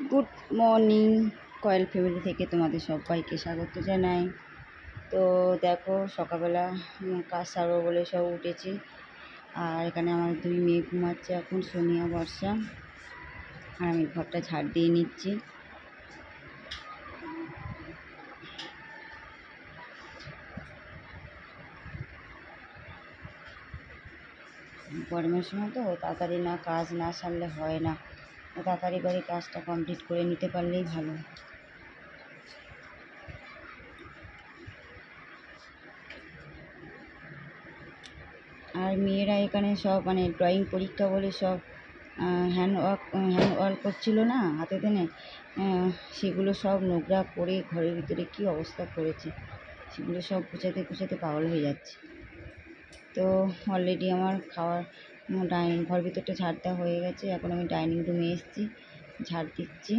Good morning, coil family থেকে তোমাদের সবাইকে স্বাগত জানাই। তো দেখো, সকালবেলা কাজ সারবো বলে সব উঠেছি। আর এখানে আমার দুই মেয়ে ঘুমাচ্ছে এখন, সোনিয়া, বর্ষা। আর আমি ঘরটা ঝাড় দিয়ে নিচ্ছি। গরমের সময় তো তাড়াতাড়ি না, কাজ না সারলে হয় না। তাড়াতাড়ি করে কাজটা কমপ্লিট করে নিতে পারলেই ভালো। আর মেয়েরা এখানে সব মানে ড্রয়িং পরীক্ষা বলে সব হ্যান্ড ওয়ার্ক হ্যান্ড ওয়ার্ক করছিল না হাতে আহ, সেগুলো সব নোংরা করে ঘরের ভিতরে কী অবস্থা করেছে সেগুলো সব গুছাতে গুছাতে পাগল হয়ে যাচ্ছে। তো অলরেডি আমার খাওয়ার ডাইনিং ঘর ভিতরটা ঝাড় দেওয়া হয়ে গেছে। এখন আমি ডাইনিং রুমে এসেছি ঝাড় দিচ্ছি।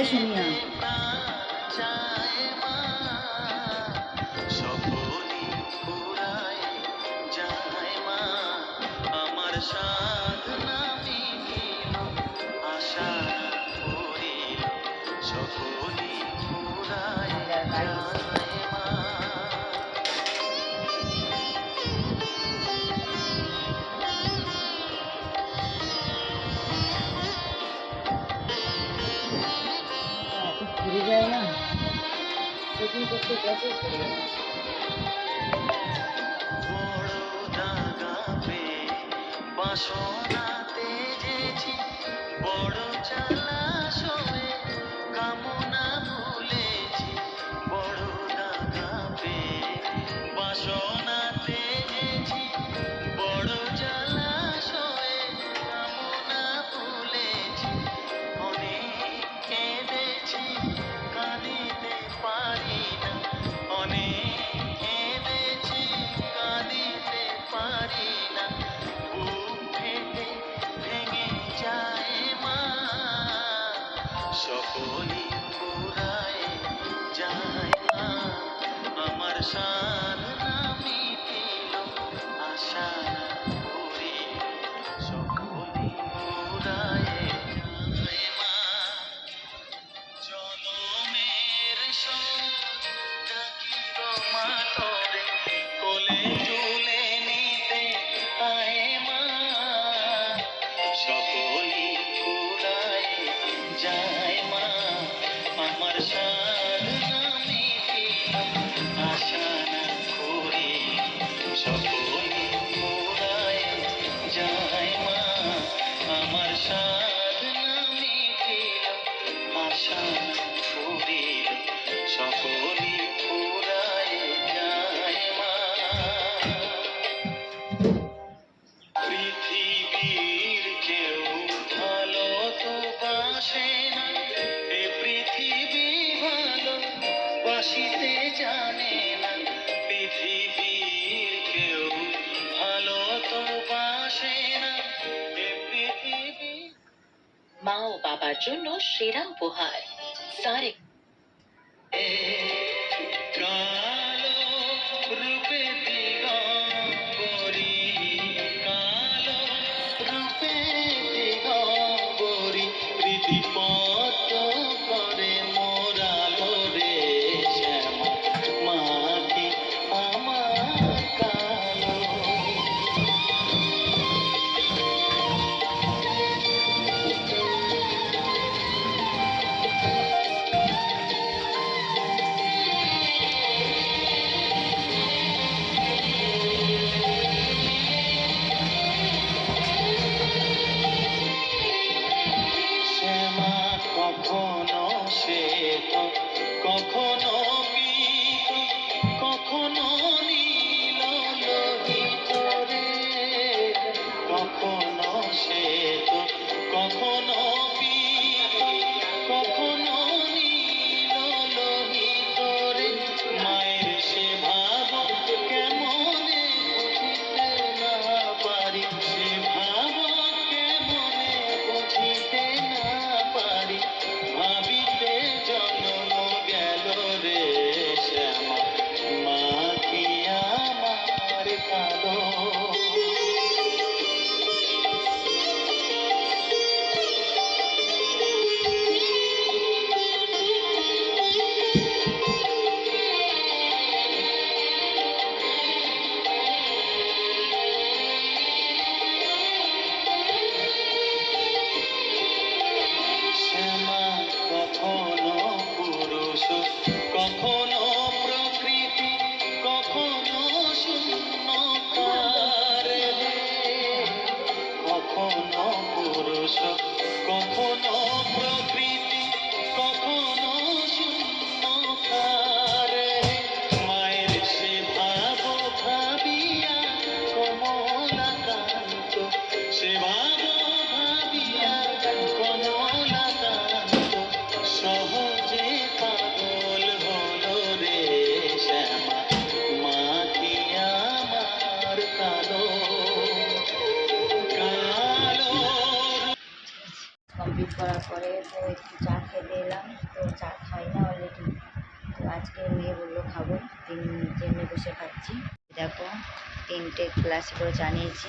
সেথা শুনিয়া। Thank যায় সেদিন আছে গেছে ঘুরে যায়। বড় আমার জন্য সেরা উপহার সারে কখনো করার পরে তো একটু চা খেতে এলাম। তো চা খাই না অলরেডি তো আজকে মেয়ে বলল, খাব। তিন জেনে বসে খাচ্ছি। দেখো, তিনটে গ্লাসে করে চা নিয়েছি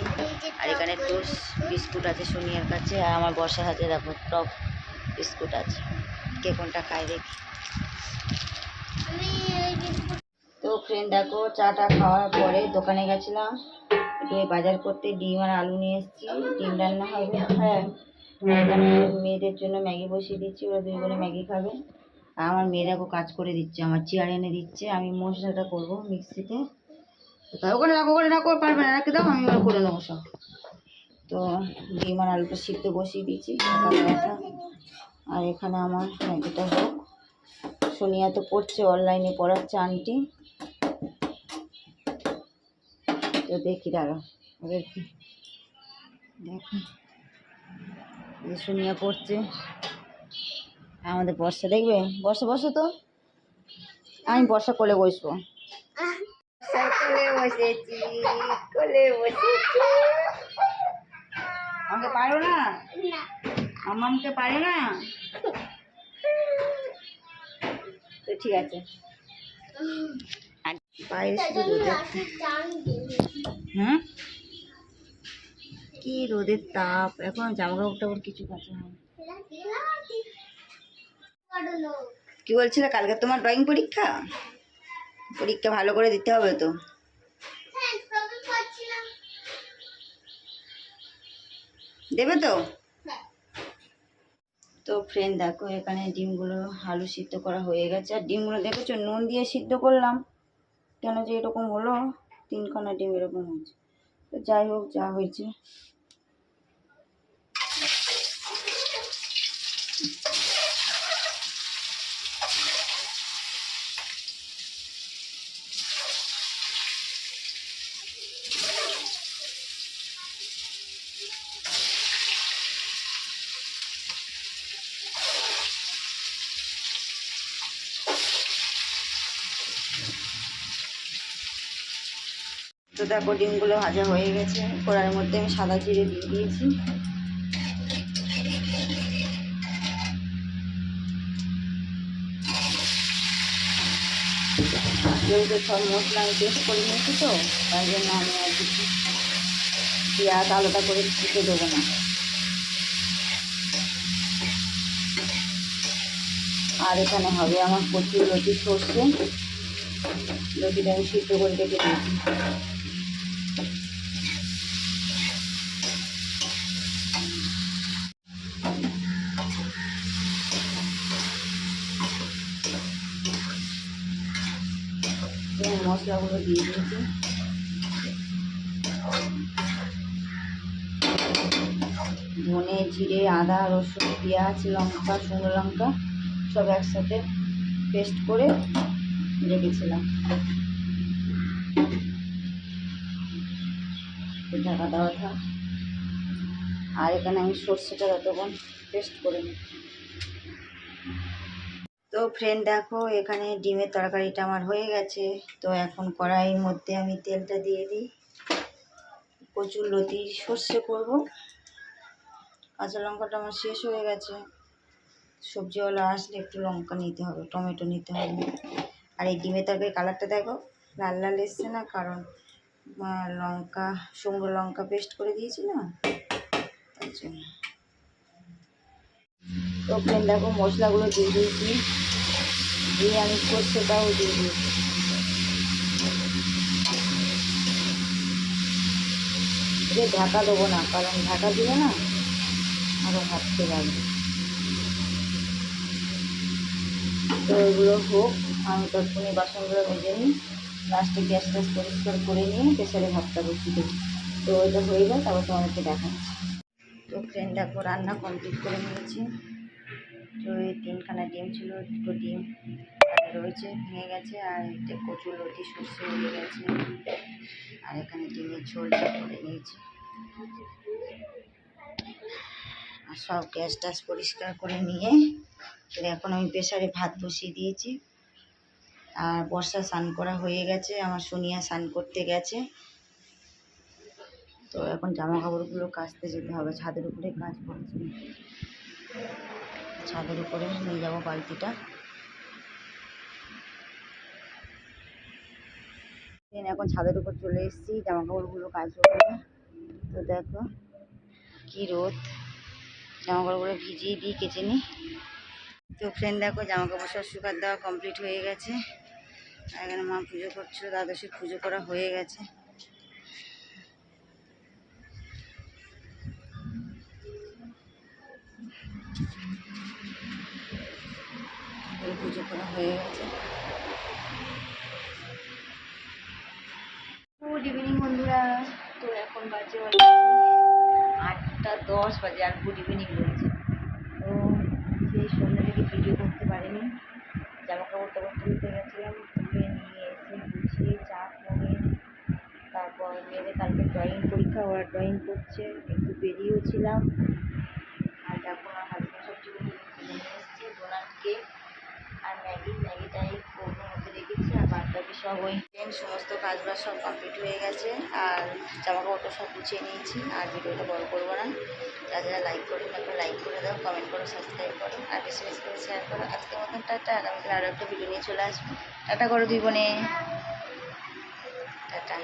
আর এখানে টোস্ট বিস্কুট আছে সোনিয়ার কাছে। আর আমার বর্ষার হাতে দেখো টপ বিস্কুট আছে। কে কোনটা খায় দেখি। তো ফ্রেন্ড দেখো, চাটা খাওয়ার পরে দোকানে গেছিলাম। একটু বাজার করতে ডিম আর আলু নিয়ে এসেছি। ডিম রান্না হবে। হ্যাঁ। এখানে মেয়েদের জন্য ম্যাগি বসিয়ে দিচ্ছি ওরা দুই বোনে ম্যাগি খাবে। আর আমার মেয়েরাকেও কাজ করে দিচ্ছে আমার চেয়ার এনে দিচ্ছে। আমি মশলাটা করব মিক্সিতে। তো ওখানে রাখো ওখানে রাখো পারবে না রাখে দাও আমি ওরা করে নেব সব। তো ডিম আর আলুটা সিদ্ধ বসিয়ে দিয়েছি আর এখানে আমার ম্যাগিটা হোক। সোনিয়া তো পড়ছে অনলাইনে পড়াচ্ছে আন্টি। তো দেখি দাঁড়া ওদের কি দেখো। এই যে সোনিয়া পড়ছে। আমাদের বর্ষা দেখবে? বর্ষা বসো তো? আমি বর্ষা কোলে বসবো। কোলে বসেছি কোলে বসেছি আমাকে পারো না? আমাকে পারে না? তো ঠিক আছে। বাইরে শুধু হুম? কি রোদের তাপ? এখন জামা কাপড় কিছু কাচা হয় কি বলছিলে, কালকে তোমার ড্রয়িং পরীক্ষা? পরীক্ষা ভালো করে দিতে হবে তো। দেবে তো? তো ফ্রেন্ড দেখো, এখানে ডিমগুলো আলু সিদ্ধ করা হয়ে গেছে। আর ডিমগুলো দেখেছ, নুন দিয়ে সিদ্ধ করলাম। কেন যে এরকম হলো? তিনখানা ডিম এরকম হয়েছে। যাই হোক যা হয়েছে গোটা কডিমগুলো ভাজা হয়ে গেছে। কড়ার মধ্যে আমি সাদা জিরে দিয়ে দিয়েছি। যেহেতু সব মশলা আমি টেস্ট করে নিয়েছি তো, তাই জন্য আমি আর কিছু পেঁয়াজ আলাদা করে দিতে দেবো না। আর এখানে হবে আমার প্রচুর লতি সর্ষে। লতিটা আমি সিদ্ধ করে রেখে দিয়েছি। মশলাগুলো দিয়ে দিয়েছি ধনে, জিরে, আদা, রসুন, পেঁয়াজ, লঙ্কা, শুকনো লঙ্কা সব একসাথে পেস্ট করে রেখেছিলাম। ঢাকা দেওয়া থাক। আর এখানে আমি সর্ষেটা যতক্ষণ পেস্ট করে নিই তো ফ্রেন্ড দেখো, এখানে ডিমের তরকারিটা আমার হয়ে গেছে। তো এখন কড়াইয়ের মধ্যে আমি তেলটা দিয়ে দিই। প্রচুর লতি সর্ষে করব। কাঁচা লঙ্কাটা আমার শেষ হয়ে গেছে। সবজিওয়ালা আসলে একটু লঙ্কা নিতে হবে, টমেটো নিতে হবে। আর এই ডিমের তরকারি কালারটা দেখো, লাল লাল এসছে না? কারণ লঙ্কা, শুকনো লঙ্কা পেস্ট করে দিয়েছি না? তার জন্য। তো ফ্রেন্ড দেখো, মশলাগুলো দিয়ে দিয়েছি। দিয়ে আমি সর্ষেটাও দিয়ে দিয়েছি যে ঢাকা দেবো না কারণ ঢাকা দিলে না আরও ভাবতে লাগবে তো এগুলো হোক আমি তৎক্ষণে বাসনগুলো মেজে নিই লাস্টে গ্যাস ট্যাস পরিষ্কার করে নিয়ে প্রেসারে ভাতটা বসিয়ে দেবো তো ওইটা হয়ে যায় তারপর তোমাদেরকে দেখাচ্ছি তো ফ্রেন্ড দেখো রান্না কমপ্লিট করে নিয়েছি এই তিনখানা ডিম ছিল, দুটো ডিম রয়েছে, ভেঙে গেছে আর একটা কচুর লতি সর্ষে উড়ে গেছে। আর এখানে ডিমের ঝোলটা করে নিয়েছি। আর সব গ্যাস ট্যাস পরিষ্কার করে নিয়ে এখন আমি প্রেসারে ভাত বসিয়ে দিয়েছি। আর বর্ষা স্নান করা হয়ে গেছে, আমার সোনিয়া স্নান করতে গেছে। তো এখন জামা কাপড়গুলো কাচতে যেতে হবে, ছাদের উপরে কাজ করছে। ছাদের উপরে নিয়ে যাব বালতিটা। এখন ছাদের উপর চলে এসেছি জামা কাপড়গুলো কাচবো বলে তো দেখো কি রোদ। জামা কাপড়গুলো ভিজিয়ে দিই কেচে নিই। তো ফ্রেন্ড দেখো জামা কাপড় সব শুকার দেওয়া কমপ্লিট হয়ে গেছে। এখানে মা পুজো করছিল, দ্বাদশীর পুজো করা হয়ে গেছে। পুজো করা হয়ে গেছে। গুড ইভিনিং বন্ধুরা। তো এখন বাজে আটটা দশ বাজে আর গুড ইভিনিং বলছে। তো সেই সন্ধ্যা থেকে ভিডিও করতে পারিনি। জামা কাপড় টাপড় তুলতে গেছিলাম, তুলে নিয়ে এসে গুছিয়ে চা করে তারপর মেয়েদের কালকে ড্রয়িং পরীক্ষা, ওরা ড্রয়িং করছে, একটু বেরিয়েও ছিলাম আর দেখো আমার হাজব্যান্ড সবজিগুলো কিনে নিয়ে এসছে ডোনাট কেক আর ম্যাগি ম্যাগিটা এই ওভেনের মধ্যে রেখেছি বাকি সব ওই সমস্ত কাজবাজ সব কমপ্লিট হয়ে গেছে। আর জামা কাপড়টা সব গুছিয়ে নিয়েছি, আর ভিডিওটা বড় করব না। যা যারা লাইক করো একটা লাইক করে দাও কমেন্ট করো সাবস্ক্রাইব করো, আর বেশি বেশি করে শেয়ার করো। আজকের মতন টাটা আগামীকাল আরও একটা ভিডিও নিয়ে চলে আসব। টাটা করো দুই বোনে। টাটা।